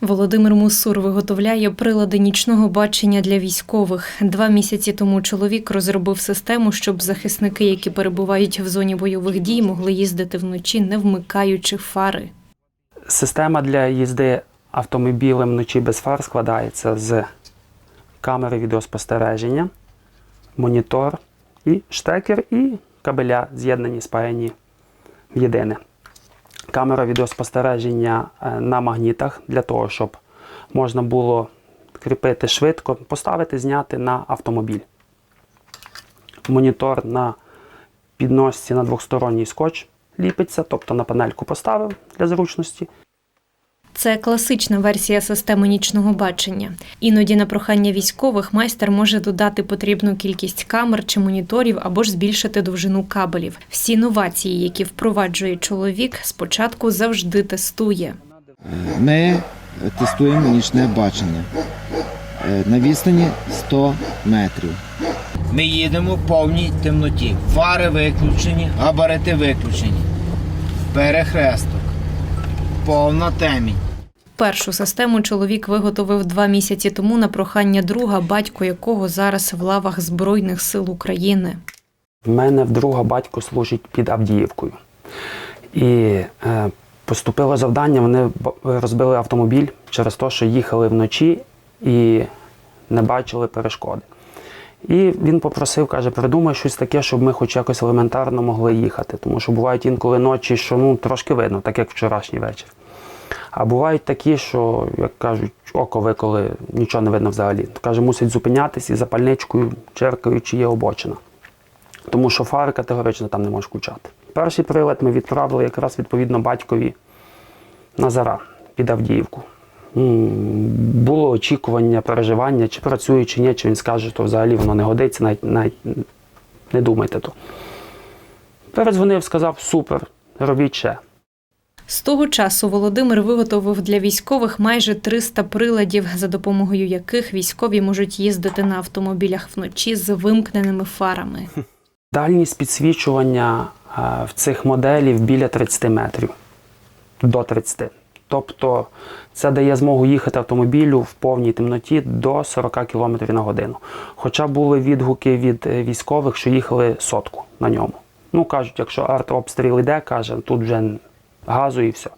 Володимир Мусур виготовляє прилади нічного бачення для військових. Два місяці тому чоловік розробив систему, щоб захисники, які перебувають в зоні бойових дій, могли їздити вночі, не вмикаючи фари. Система для їзди автомобілем вночі без фар складається з камери відеоспостереження, монітор і штекер, і кабеля з'єднані, спаяні в єдине. Камера відеоспостереження е, на магнітах для того, щоб можна було кріпити швидко, поставити, зняти на автомобіль. Монітор на підносці на двосторонній скотч ліпиться, тобто на панельку поставив для зручності. Це класична версія системи нічного бачення. Іноді на прохання військових майстер може додати потрібну кількість камер чи моніторів або ж збільшити довжину кабелів. Всі новації, які впроваджує чоловік, спочатку завжди тестує. Ми тестуємо нічне бачення е, на відстані 100 метрів. Ми їдемо в повній темноті. Фари виключені, габарити виключені. Перехресток. Повна темінь. Першу систему чоловік виготовив два місяці тому на прохання друга, батько якого зараз в лавах Збройних сил України. В мене вдруга батько служить під Авдіївкою. І е, поступило завдання, вони розбили автомобіль через те, що їхали вночі і не бачили перешкоди. І він попросив, каже, придумай щось таке, щоб ми хоч якось елементарно могли їхати. Тому що бувають інколи ночі, що ну, трошки видно, так як вчорашній вечір. А бувають такі, що, як кажуть, око виколи нічого не видно взагалі. Каже, мусить зупинятись і запальничкою черкають, чи є обочина. Тому що фари категорично там не можеш включати. Перший прилад ми відправили якраз відповідно батькові Назара під Авдіївку. Було очікування, переживання, чи працює, чи ні, чи він скаже, що взагалі воно не годиться, навіть, навіть не думайте то. Передзвонив, сказав, супер, робіть ще. З того часу Володимир виготовив для військових майже 300 приладів, за допомогою яких військові можуть їздити на автомобілях вночі з вимкненими фарами. Дальність підсвічування е, в цих моделів біля 30 метрів до 30. Тобто це дає змогу їхати автомобілю в повній темноті до 40 км на годину. Хоча були відгуки від е, військових, що їхали сотку на ньому. Ну, кажуть, якщо артобстріл йде, каже, тут вже газу і все.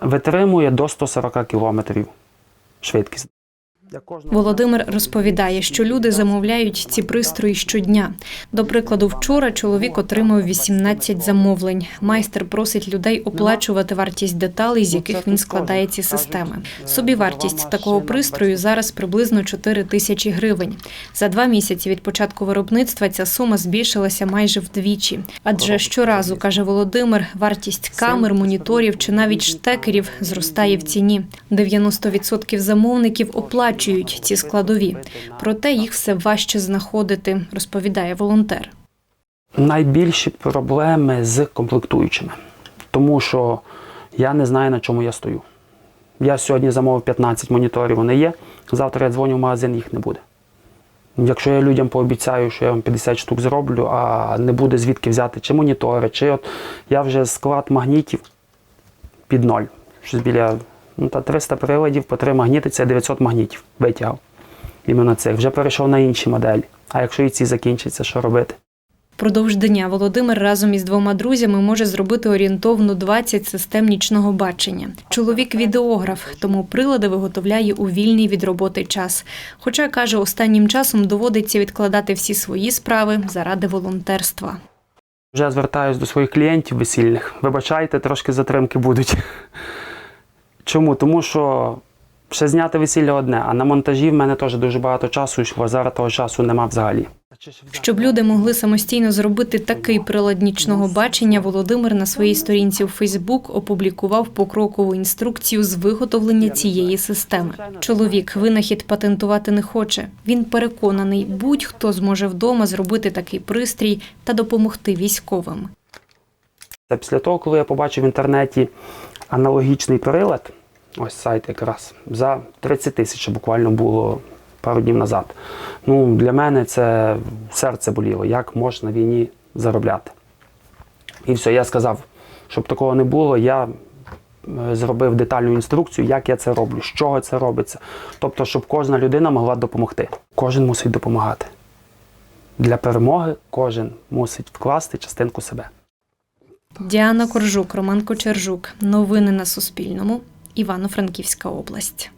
Витримує до 140 км швидкість. Володимир розповідає, що люди замовляють ці пристрої щодня. До прикладу, вчора чоловік отримав 18 замовлень. Майстер просить людей оплачувати вартість деталей, з яких він складає ці системи. Собівартість такого пристрою зараз приблизно 4 тисячі гривень. За два місяці від початку виробництва ця сума збільшилася майже вдвічі. Адже щоразу, каже Володимир, вартість камер, моніторів чи навіть штекерів зростає в ціні. 90% замовників оплачують ці складові, проте їх все важче знаходити, розповідає волонтер. найбільші проблеми з комплектуючими, тому що я не знаю, на чому я стою. Я сьогодні замовив 15 моніторів, вони є. Завтра я дзвоню в магазин, їх не буде. Якщо я людям пообіцяю, що я вам 50 штук зроблю, а не буде звідки взяти чи монітори, чи от я вже склад магнітів під ноль. Щось біля ну, та 300 приладів по 3 магніти це 900 магнітів витягав. Іменно цих. Вже перейшов на інші моделі. А якщо і ці закінчаться, що робити? Впродовж дня Володимир разом із двома друзями може зробити орієнтовно 20 систем нічного бачення. Чоловік відеограф, тому прилади виготовляє у вільний від роботи час. Хоча каже, останнім часом доводиться відкладати всі свої справи заради волонтерства. Вже звертаюсь до своїх клієнтів весільних. Вибачайте, трошки затримки будуть. Чому? Тому що ще зняти весілля одне, а на монтажі в мене теж дуже багато часу йшло, зараз того часу нема взагалі. Щоб люди могли самостійно зробити такий прилад нічного бачення, Володимир на своїй сторінці у Фейсбук опублікував покрокову інструкцію з виготовлення цієї системи. Чоловік винахід патентувати не хоче. Він переконаний, будь-хто зможе вдома зробити такий пристрій та допомогти військовим. Після того, коли я побачив в інтернеті аналогічний прилад, ось сайт якраз, за 30 тисяч буквально було пару днів назад. Ну, для мене це серце боліло, як можна війні заробляти. І все, я сказав, щоб такого не було, я е, зробив детальну інструкцію, як я це роблю, з чого це робиться. Тобто, щоб кожна людина могла допомогти. Кожен мусить допомагати. Для перемоги кожен мусить вкласти частинку себе. Діана Коржук, Роман Кочержук. Новини на Суспільному. Івано-Франківська область.